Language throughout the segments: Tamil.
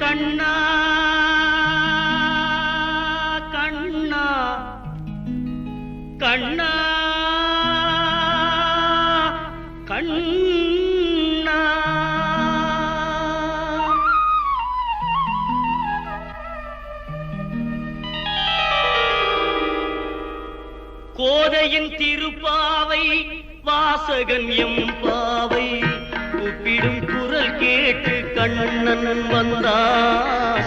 கண்ணா கண்ணா கண்ணா கண்ணா. கோதையின் திருப்பாவை வாசகன் எம் பாவை கூப்பிடும் குரல் கேட்டு கண்ணன் வந்தான்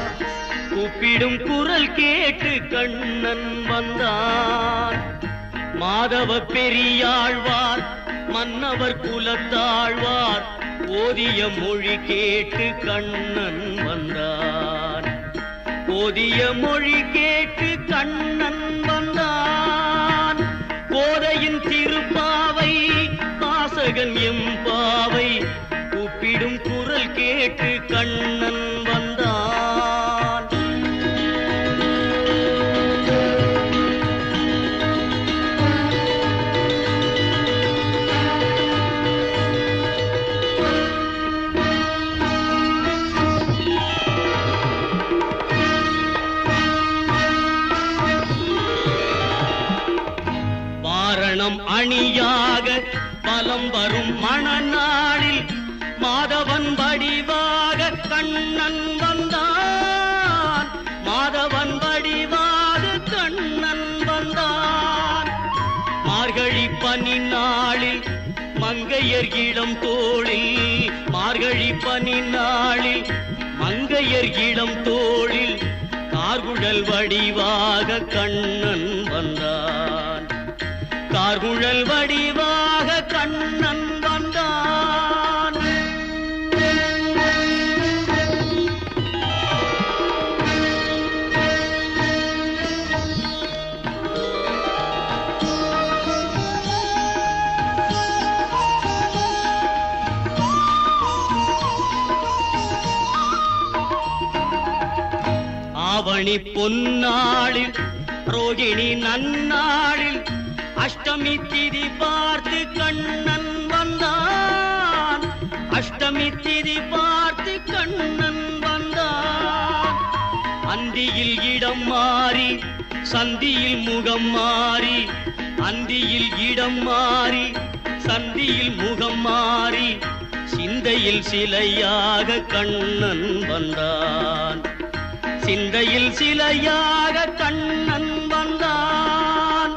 கூப்பிடும் குரல் கேட்டு கண்ணன் வந்தான் மாதவ பெரியாழ்வார் மன்னவர் குலத்தாழ்வார் ஓதிய மொழி கேட்டு கண்ணன் வந்தான் ஓதிய மொழி கேட்டு கண்ணன் வந்தான். கோதையின் திருப்பாவை வாசகன் எம்பாவை கேட்டு கண்ணன் வந்தான். வாரணம் அணியாக பலம் வரும் மணநாளில் மாதவன் வடிவாக கண்ணன் வந்தான். மாதவன் வடிவாக கண்ணன் வந்தான். மார்கழி பனி நாளில் மங்கையர் இளம் தோளில் மார்கழி பனி நாளில் மங்கையர் இளம் தோளில் கார்குழல் வடிவாக கண்ணன் வந்தான். கார்குழல் வடிவாக மணி பொன்னாளில் ரோகிணி நன்னாளில் அஷ்டமி திதி பார்த்து கண்ணன் வந்தான். அஷ்டமி திதி பார்த்து கண்ணன் வந்தான். அந்தியில் இடம் மாறி சந்தியில் முகம் மாறி அந்தியில் இடம் மாறி சந்தியில் முகம் மாறி சிந்தையில் சிலையாக கண்ணன் வந்தான். சிந்தையில் சிலையாக கண்ணன் வந்தான்.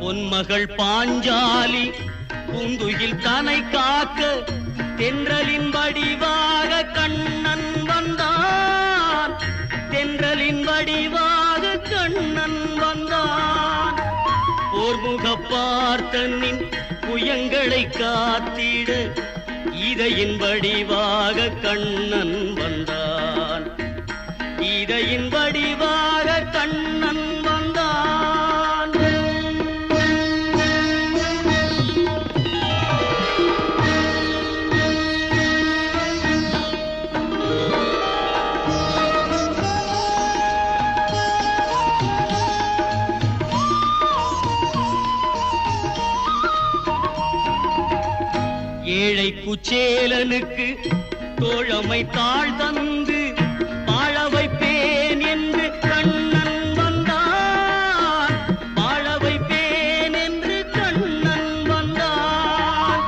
பொன்மகள் பாஞ்சாலி பூந்துயில் தனை காக்க தென்ற தன்னின் புயங்களை காத்திட இதையின் வடிவாக கண்ணன் வந்தான். இதையின் வடி குச்சேலனுக்கு தோழமை தாழ் தந்து வாழ வைப்பேன் என்று கண்ணன் வந்தான். வாழ வைப்பேன் என்று கண்ணன் வந்தான்.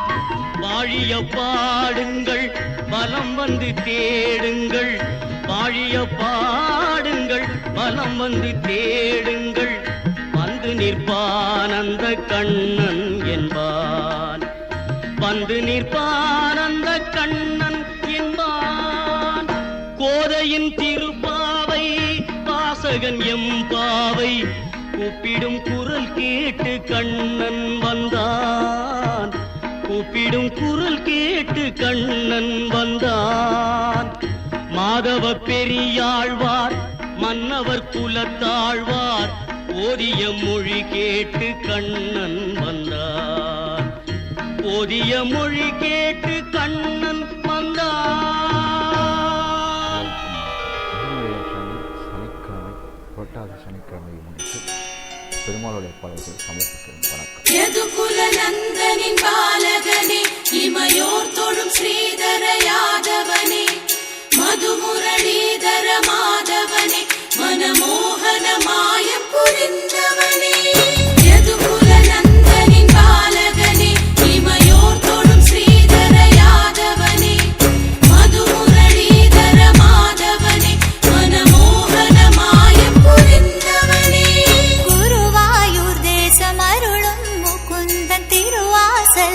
வாழிய பாடுங்கள் பலம் வந்து தேடுங்கள். வாழிய பாடுங்கள் பலம் வந்து தேடுங்கள். வந்து நிற்பான் அந்த கண்ணன் என்பான். வந்து நிற்பான் குதிரையின் திருப்பாவை வாசகன் எம் பாவை. கூப்பிடும் குரல் கேட்டு கண்ணன் வந்தான். கூப்பிடும் குரல் கேட்டு கண்ணன் வந்தான். மாதவ பெரியாழ்வார் மன்னவர் குலத்தாழ்வார் ஓதிய மொழி கேட்டு கண்ணன் வந்தான். ஓதிய மொழி கேட்டு கண்ணன் வந்தான். பெருமாளுடைய பாடல்கள் சமர்ப்பிக்கிறேன் வணக்கம். பாலகனே இமையோர் தொழும் ஸ்ரீதர யாதவனே மதுமுரளீதர மாதவனே மனமோகன மாயம் புரிந்தவனே.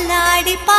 நாடி பா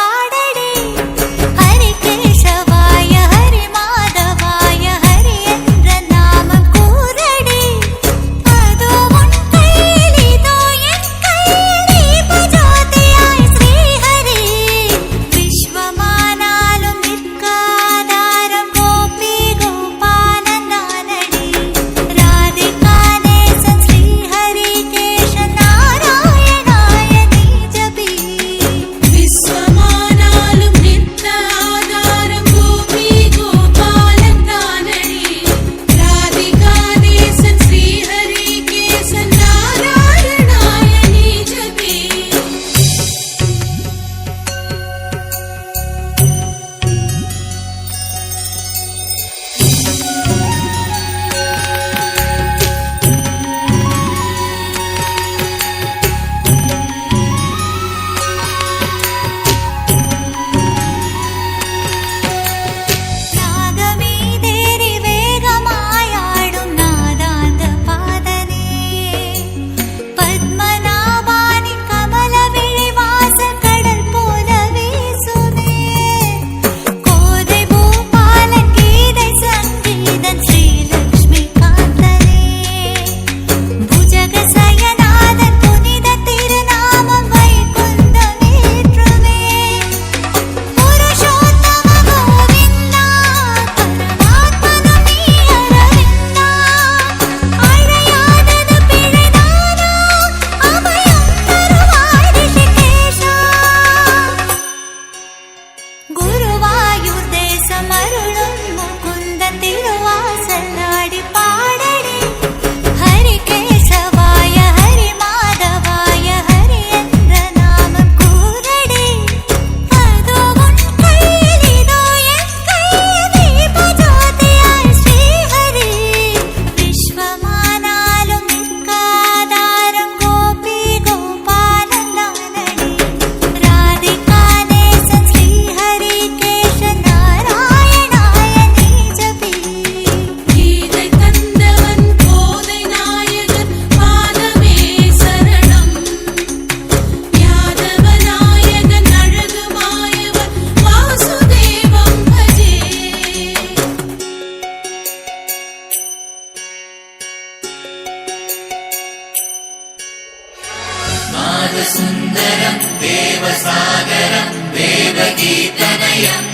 സാഗരം ദേവഗീതനയം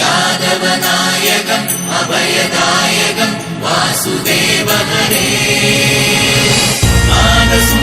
യാദവനായകം അഭയദായകം വാസുദേവഹരേ മാനസു